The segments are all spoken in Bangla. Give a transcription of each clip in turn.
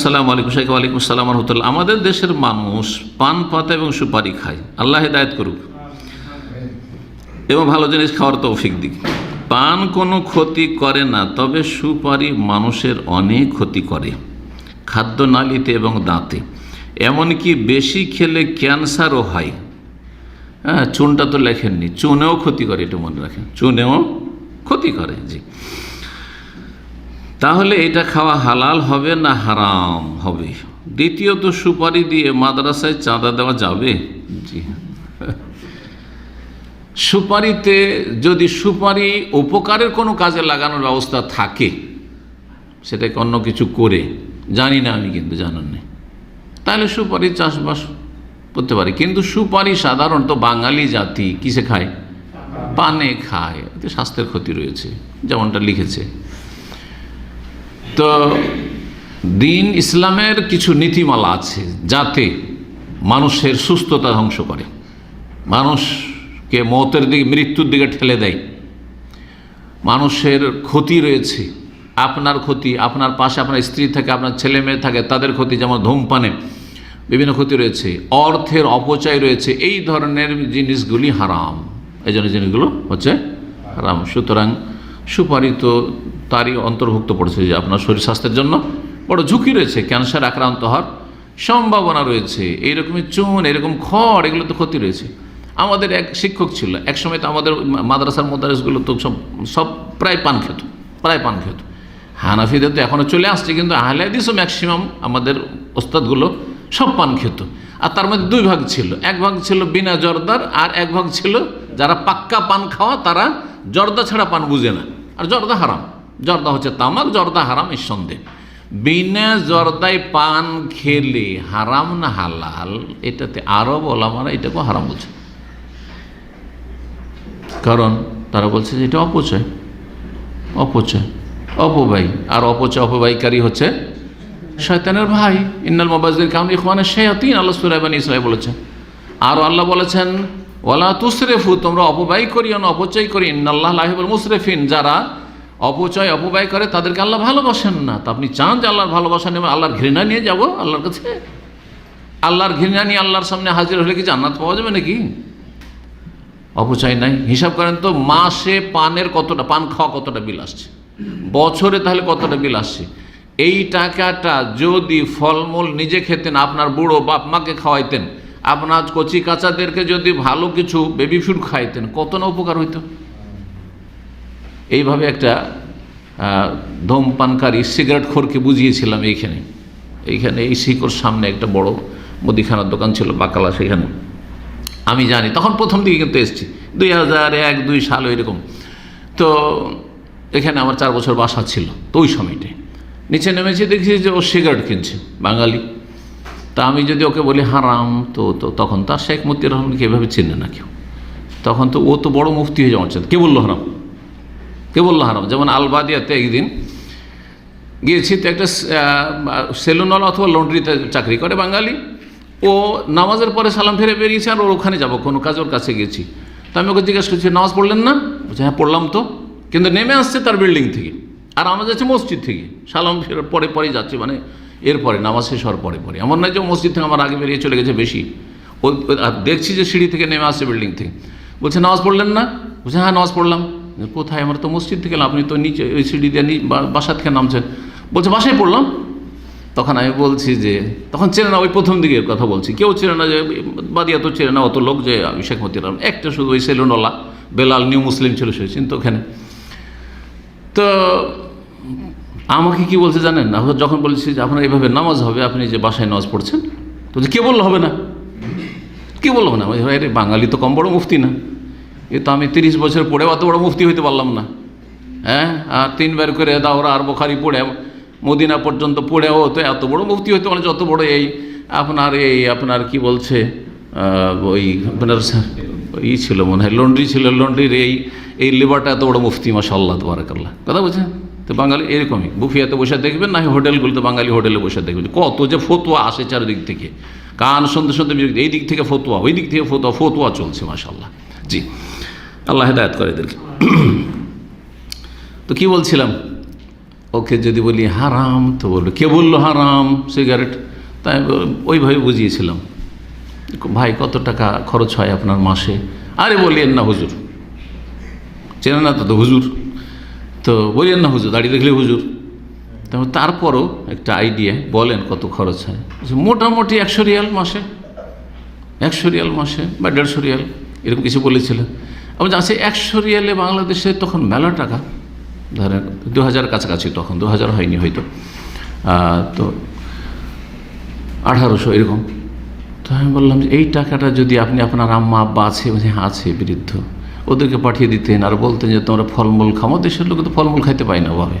আসসালামু আলাইকুম শেখ ওয়ালাইকুম আসসালাম রহমতুল্লাহ। আমাদের দেশের মানুষ পান, পাতা এবং সুপারি খায়। আল্লাহ হেদায়ত করুক। এবং ভালো জিনিস খাওয়ার তৌফিক দিক। পান কোনো ক্ষতি করে না, তবে সুপারি মানুষের অনেক ক্ষতি করে। খাদ্যনালীতে এবং দাঁতে। এমনকি বেশি খেলে ক্যান্সারও হয়। হ্যাঁ চুনটা তো লেখেননি। চুনেও ক্ষতি করে, এটা মনে রাখেন। চুনেও ক্ষতি করে, জি। তাহলে এটা খাওয়া হালাল হবে না হারাম হবে? দ্বিতীয়ত সুপারি দিয়ে মাদ্রাসায় চাঁদা দেওয়া যাবে? জি। সুপারিতে যদি সুপারি উপকারের কোনো কাজে লাগানোর ব্যবস্থা থাকে, সেটাকে অন্য কিছু করে, জানি না আমি কিন্তু জানান নেই। তাহলে সুপারি চাষবাস করতে পারি। কিন্তু সুপারি সাধারণত বাঙালি জাতি কিসে খায়? পানে খায়। এতে স্বাস্থ্যের ক্ষতি রয়েছে, যেমনটা লিখেছে। তো দিন ইসলামের কিছু নীতিমালা আছে যাতে মানুষের সুস্থতা ধ্বংস করে। মানুষকে মতের দিকে, মৃত্যুর দিকে ঠেলে দেয়। মানুষের ক্ষতি রয়েছে। আপনার ক্ষতি, আপনার পাশে আপনার স্ত্রী থাকে, আপনার ছেলে মেয়ে থাকে, তাদের ক্ষতি যেমন ধূমপানে বিভিন্ন ক্ষতি রয়েছে, অর্থের অপচয় রয়েছে, এই ধরনের জিনিসগুলি হারাম। এই জন্য জিনিসগুলো হচ্ছে হারাম। সুতরাং সুপারি তো তারই অন্তর্ভুক্ত পড়েছে যে আপনার শরীর স্বাস্থ্যের জন্য বড় ঝুঁকি রয়েছে, ক্যান্সার, আক্রান্ত হওয়ার সম্ভাবনা রয়েছে, এইরকমই চুন এরকম খড় এগুলো তো ক্ষতি রয়েছে। আমাদের এক শিক্ষক ছিল এক সময় তো আমাদের মাদ্রাসার মদারেসগুলো তো সব সব প্রায় পান খেত, প্রায় পান খেত। হানাফিদের তো এখনও চলে আসছে, কিন্তু আহলাদিসও ম্যাক্সিমাম আমাদের ওস্তাদগুলো সব পান খেত। আর তার মধ্যে দুই ভাগ ছিল, এক ভাগ ছিল বিনা জর্দার আর এক ভাগ ছিল যারা পাক্কা পান খাওয়া, তারা জর্দা ছাড়া পান বুঝে না। আর জর্দা হারাম। জর্দা হচ্ছে তামাক, জর্দা হারাম সন্দেহ। বিনা জর্দায় পান খেলে হারাম না হালাল, এটাতে আরব ওলামারা এটাকে হারাম বলছে। কারণ তারা বলছে যে এটা অপচয়। অপচয়। অপব্যয়। আর অপচয়, অপব্যয়কারী হচ্ছে শয়তানের ভাই। ইন্নাল মোবাজির কাম ইখওয়ানের শেয়াতিন, আল্লাহ সুরাইবান ইসরাই বলেছেন আর আল্লাহ বলেছেন, ওয়ালা তুসরেফু, তোমরা অপব্যয় করিও না, অপচয় করি ইন্নাল্লাহ লাহিবুল মুসরেফিন, যারা অপচয়, অপব্যয় করে তাদেরকে আল্লাহ ভালোবাসেন না। তা আপনি চান যে আল্লাহর ভালোবাসা নেবে আল্লাহর ঘৃণা নিয়ে যাব আল্লাহর কাছে? আল্লাহর ঘৃণা নিয়ে আল্লাহর সামনে হাজির হলে কি জান্নাত পাওয়া যাবে নাকি? অপচয় নাই। হিসাব করেন তো, মাসে পানের কতটা, পান খাওয়া কতটা বিল আসছে? বছরে তাহলে কতটা বিল আসছে? এই টাকাটা যদি ফলমূল নিজে খেতেন, আপনার বুড়ো বাপ মাকে খাওয়াইতেন, আপনার কচি কাচাদেরকে যদি ভালো কিছু বেবি ফুড খাইতেন, কত না উপকার হইতো? এইভাবে একটা ধূমপানকারী সিগারেট খোরকে বুঝিয়েছিলাম এইখানে। এইখানে এই শিকড় সামনে একটা বড় মুদিখানার দোকান ছিল, বাকালা সেখানে। আমি জানি, তখন প্রথম দিকে কিন্তু এসছি। দুই হাজার এক, দুই সাল এরকম তো এখানে আমার চার বছর বাসা ছিল, তো ওই সময়টায় নিচে নেমেছি, দেখছি যে ও সিগারেট কিনছে, বাঙালি। তা আমি যদি ওকে বলি হারাম, তো তো তখন তার শেখ মতির রহমানকে এভাবে চিনে না কেউ। তখন তো ও তো বড় মুফতি হয়ে যাওয়ার চান কে বলল হারাম? কে বলল হারাম? যেমন আলবাদিয়াতে একদিন গিয়েছি তো একটা সেলুনওয়ালা অথবা লন্ড্রিতে চাকরি করে বাঙালি। ও নামাজের পরে সালাম ফিরে বেরিয়েছে আর ওর ওখানে যাব, কোনো কাজ ওর কাছে গেছি তো আমি ওকে জিজ্ঞেস করছি, নামাজ পড়লেন না? বলছে হ্যাঁ পড়লাম তো। কিন্তু নেমে আসছে তার বিল্ডিং থেকে। আর আমরা যাচ্ছি মসজিদ থেকে। সালাম ফেরার পরে পরে যাচ্ছি মানে এরপরে, নামাজ শেষ হওয়ার পরে পরে। এমন নয় যে মসজিদ থেকে আমার আগে বেরিয়ে চলে গেছে বেশি। ও দেখছি যে সিঁড়ি থেকে নেমে আসছে বিল্ডিং থেকে। বলছে, নামাজ পড়লেন না? বলছে হ্যাঁ নামাজ পড়লাম। কোথায়? আমার তো মসজিদ থেকে আপনি তো নিচে ওই সিঁড়ি দিয়ে বাসা থেকে নামছেন। বলছে, বাসায় পড়লাম। তখন আমি বলছি যে, তখন চেনে না ওই প্রথম দিকে কথা বলছি। কেউ চেনে না যে, বাদিয়া তো চেনে না অত লোক যে আমি শেখ মতির একটা শুধু ওই সেলুনওয়ালা, বেলাল, নিউ মুসলিম ছিল সে, চিন্তা ওখানে। তো আমাকে কি বলছে জানেন? যখন বলছি যে, আপনার এইভাবে নামাজ হবে, আপনি যে বাসায় নামাজ পড়ছেন? তো কে বলল হবে না? কে বলল না? বাঙালি তো কম বড় মুফতি না। এ তো আমি তিরিশ বছর পড়ে অত বড় মুফতি হইতে পারলাম না। হ্যাঁ? আর তিনবার করে দাওরা আর বোখারি পড়ে, মদিনা পর্যন্ত পড়েও তো এত বড় মুফতি হইতে পারে যত বড় এই আপনার এই আপনার কি বলছে ওই আপনার ই ছিল মনে হয়, লন্ড্রি ছিল, লন্ড্রির এই এই লেবারটা এত বড় মুফতি মাসাল্লাহ তোবারাকাল্লাহ। কথা বলছেন? তো বাঙালি এরকমই, বুফিয়াতে বসে দেখবেন না হোটেলগুলোতে বাঙালি হোটেলে বসে দেখবেন। কত যে ফতুয়া আসে চারিদিক থেকে, কান শুনতে শুনতে এই দিক থেকে ফতুয়া, ওই দিক থেকে ফতুয়া ফতুয়া চলছে মাসাল্লাহ জি। আল্লাহ হেদায়ত করে এদেরকে তো কি বলছিলাম? ওকে যদি বলি হারাম, তো বলবে, কে বলল হারাম? সিগারেট? তাই ওইভাবে বুঝিয়েছিলাম। ভাই, কত টাকা খরচ হয় আপনার মাসে? আরে বলিয়েন না হুজুর। চেনে না তো তো হুজুর। তো বলিয়েন না হুজুর দাঁড়িয়ে দেখলে হুজুর। তারপর তারপরও একটা আইডিয়া বলেন কত খরচ হয়। মোটামুটি একশো রিয়াল মাসে। একশো রিয়াল মাসে বা দেড়শো রিয়াল, এরকম কিছু বলেছিলেন আমি জানছি একশো রিয়ালে বাংলাদেশে তখন মেলা টাকা, ধরেন দু হাজার কাছাকাছি তখন দু হাজার হয়নি হয়তো। তো আঠারোশো এরকম। তো আমি বললাম যে, এই টাকাটা যদি আপনি আপনার আম্মা, আব্বা আছে, বলছে হ্যাঁ আছে বৃদ্ধ। ওদেরকে পাঠিয়ে দিতেন আর বলতেন যে, তোমরা ফলমূল খামো দেশের লোক তো ফলমূল খাইতে পায় না ওভাবে।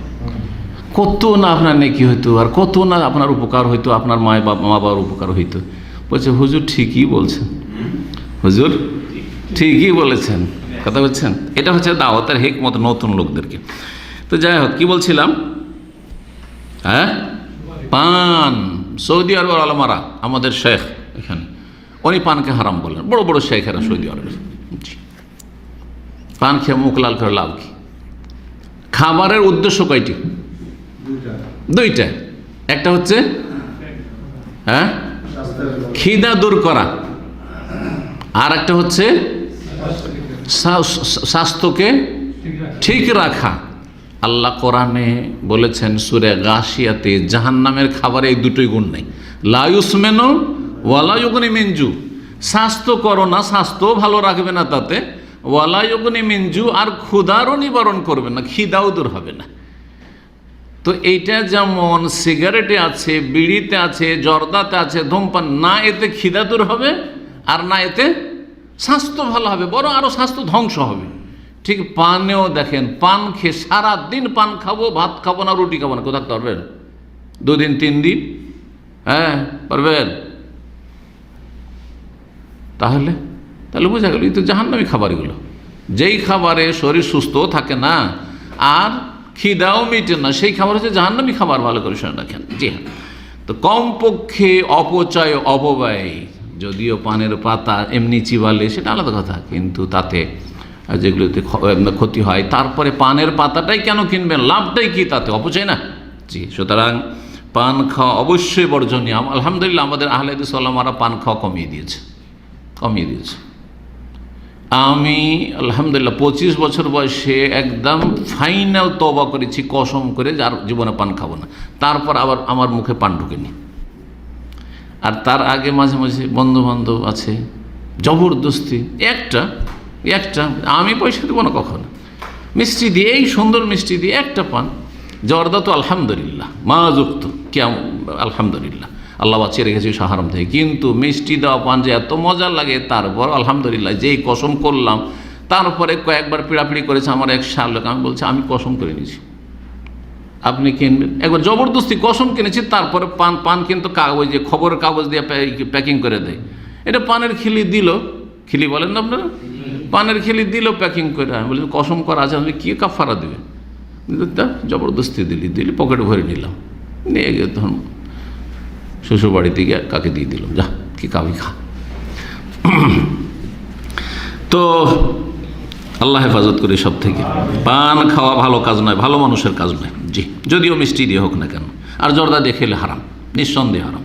কত না আপনার নেকি হইতো, আর কত না আপনার উপকার হইতো, আপনার মায় বাবা মা বাবার উপকার হইতো। বলছে, হুজুর ঠিকই বলছেন। হুজুর ঠিকই বলেছেন। কথা বলছেন এটা হচ্ছে দাওয়াতের হেকমত নতুন লোকদেরকে। তো যাই হোক, কী বলছিলাম? হ্যাঁ? পান। সৌদি আরবের আলমারা, আমাদের শেখ এখানে। উনি পানকে হারাম বললেন বড় বড় শেখ শেখেরা সৌদি আরবের। পান খেয়ে মুখ লাল করে লাভ কি? খাবারের উদ্দেশ্য কয়টি? দুইটা। একটা হচ্ছে? হ্যাঁ? খিদা দূর করা। আর একটা হচ্ছে? স্বাস্থ্যকে ঠিক রাখা। আল্লাহ কোরআনে বলেছেন, সুরে গাশিয়াতে, জাহান্নামের খাবারে এই দুটোই গুণ নেই। লায়ুসমেনো ওয়ালায়ুগনি মিঞ্জু স্বাস্থ্য করো না, স্বাস্থ্য ভালো রাখবে না তাতে। ওয়ালায়ুগনি মিঞ্জু আর ক্ষুদারও নিবারণ করবে না, খিদাও দূর হবে না। তো এইটা যেমন সিগারেটে আছে, বিড়িতে আছে, জর্দাতে আছে, ধূমপান, না এতে খিদা দূর হবে, আর না এতে স্বাস্থ্য ভালো হবে, বরং আরও স্বাস্থ্য ধ্বংস হবে। ঠিক পানেও দেখেন, পান খেয়ে সারা দিন পান খাব, ভাত খাব না, রুটি খাব না কোথাও পারবেন? দুদিন, তিন দিন? হ্যাঁ পারবেন? তাহলে তাহলে বোঝা গেল তো জাহান্নামি খাবার এগুলো যেই খাবারে শরীর সুস্থও থাকে না, আর খিদাও মিটে না, সেই খাবার হচ্ছে জাহান্নামি খাবার, ভালো করে শুনে রাখেন। জি হ্যাঁ। তো কমপক্ষে অপচয়, অপব্যয় যদিও পানের পাতা এমনি চিবালে সেটা আলাদা কথা, কিন্তু তাতে যেগুলোতে ক্ষতি হয়, তারপরে পানের পাতাটাই কেন কিনবেন? লাভটাই কি তাতে? অপচয় না? জি, সুতরাং পান খাওয়া অবশ্যই বর্জনীয়। আলহামদুলিল্লাহ আমাদের আহলেদ সাল্লামারা পান খাওয়া কমিয়ে দিয়েছে কমিয়ে দিয়েছে। আমি আলহামদুলিল্লাহ পঁচিশ বছর বয়সে একদম ফাইনাল তবা করেছি, কসম করে, যার জীবনে পান খাব না। তারপর আবার আমার মুখে পান ঢুকেনি। আর তার আগে মাঝে মাঝে বন্ধু বান্ধব আছে, জবরদস্তি, একটা একটা, আমি পয়সা দেবো না কখনো। মিষ্টি দিয়ে এই সুন্দর মিষ্টি দিয়ে একটা পান, জর্দা তো আলহামদুলিল্লাহ, মা যুক্ত কেমন আলহামদুলিল্লাহ। আল্লাহ বাঁচিয়ে রেখেছি সাহারাম থেকে। কিন্তু মিষ্টি দেওয়া পান যে এত মজা লাগে, তারপর আলহামদুলিল্লাহ যেই কসম করলাম, তারপরে কয়েকবার পিড়াপিড়ি করেছে আমার এক শালক আমি বলছি, আমি কসম করে নিয়েছি। আপনি কিনবেন। একবার জবরদস্তি কসম কিনেছি, তারপরে পান পান কিন্তু কাগজ খবরের কাগজ দিয়ে প্যাকিং করে দেয়। এটা পানের খিলি দিল। খিলি বলেন না আপনারা? পানের খিলি দিল, প্যাকিং করে। আমি বলি কসম করা আছে আপনি কী কাফারা দেবে? তা, জবরদস্তি দিলি দিলি, পকেট ভরে নিলাম। নিয়ে গিয়ে তখন শ্বশুর বাড়ি থেকে কাকে দিয়ে দিলাম যা, কি কাবি খা। তো আল্লাহ হেফাজত করি সব থেকে পান খাওয়া ভালো কাজ নয়, ভালো মানুষের কাজ নয়। জি যদিও মিষ্টি দিয়ে হোক না কেন। আর জর্দা দিয়ে খেলে হারাম নিঃসন্দেহে হারাম।